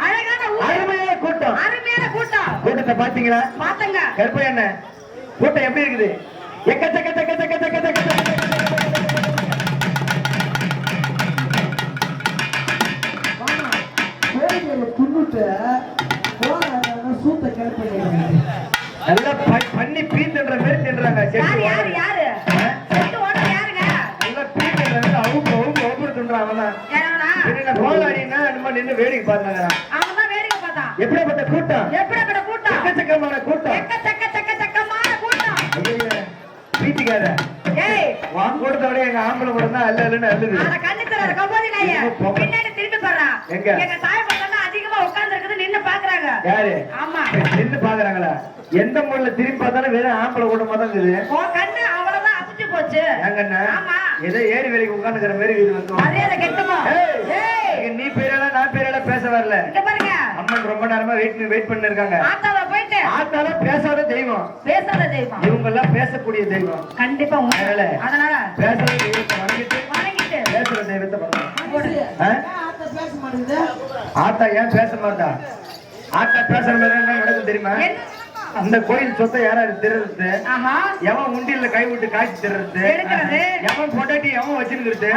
அழகான ஊர். அருமையான கூட்டம். அருமையான கூட்டம். கூட்டத்தை பாத்தீங்களா பாத்தங்க கருப்பை என்ன கூட்டம் எப்படி இருக்குது? எக்கச்சக்க தக்க தக்க தக்க தக்க தக்க கோழிகளை துண்ணுட்டு போன சூத்த கிளப்பி நல்லா ப- பண்ணி பீ தின்ற மாதிரி தின்றாங்க யாரு யாரு. யாரு? நல்லா பீ தின்றாங்க அவங்க அவங்க ஒவ்வொரு தின்றாங்க அவன் தான் ஏன்னா பின்ன கோளாடினா நம்ம நின்று வேடிக்கை பார்த்தாங்க அவன் தான் வேடிக்கை பார்த்தான் எப்படிப்பட்ட கூட்டம்? எப்படிப்பட்ட கூட்டம்? எக்கச்சக்கமான கூட்டம். எக்க சக்க சக்கமான கூட்டம் ஏய். எங்க ஆம்பளை கூட தான் அல்ல அல்லன்னு அள்ளுது அத கண்ணு தர கம்போதி நாய. பின்னாடி திரும்பி போறான் எங்க? எங்க தாய் பக்கம் அதிகமா உட்கார்ந்து இருக்குது நின்னு பாக்குறாங்க யாரு? ஆமா. நின்று பாக்குறாங்களா எந்த முறையில திரும்பி பார்த்தாலும் வெறும் ஆம்பளை கூட்டமா தான் இருக்குது. கண்ணு அவ்வளவுதான் அபிச்சு போச்சு. ஏங்கண்ணா ஆமா. ஏதோ ஏறி வேலைக்கு உட்காந்துக்கிற மாதிரி இது வந்து. மரியாதை கெட்டுமோ? வரல இங்க பாருங்க அம்மன் ரொம்ப நேரமா வெயிட் வெயிட் பண்ணி இருக்காங்க ஆத்தாவ போயிட்டு ஆத்தால பேசாத தெய்வம் பேசாத தெய்வம் இவங்க எல்லாம் பேசக்கூடிய தெய்வம் கண்டிப்பா உண்மை. அதனால? பேசாத தெய்வத்தை வணங்கிட்டு வணங்கிட்டு பேசுற தெய்வத்தை. ஆ? ஆத்த ஏன் பேச மாட்டா ஆத்தா பேசுற மாதிரி என்ன நடக்கும் தெரியுமா? அந்த கோயில் சொத்தை யாராரு திருடுறது ஆஹா. எவன் உண்டியல்ல கை விட்டு காய்ச்சி எடுக்கிறது. எவன் பொண்டாட்டி எவன் வச்சிருக்கிறது.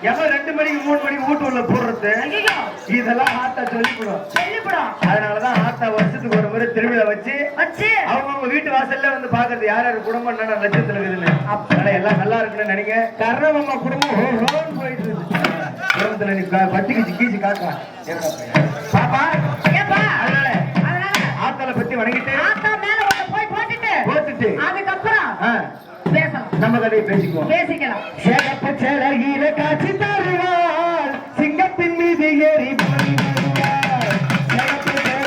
எவன் ரெண்டு மணிக்கு மூணு மணிக்கு வீட்டு உள்ள போடுறது? இதெல்லாம் ஆத்தா சொல்லிவிடும் அதனாலதான் ஆத்தா வருஷத்துக்கு ஒரு முறை திருவிழா வச்சு வச்சு. அவங்க வீட்டு வாசல்ல வந்து பாக்குறது யார் யார் குடும்பம் என்னென்ன லட்சத்துல இருக்குதுன்னு. அதனால எல்லாம் நல்லா இருக்குன்னு நினைங்க. கர்ணமம்மா குடும்பம் போயிட்டு இருக்கு. குடும்பத்துல நீ கா- பத்திக்கு கீச்சு காக்கா பாப்பா. நம்ம கதையை பேசிக்குவோம். பேசிக்கலாம். சேகப்ப சேலகில காட்சி தருவாள் சிங்கத்தின் மீது ஏறி போய் வருவாள். சேகப்ப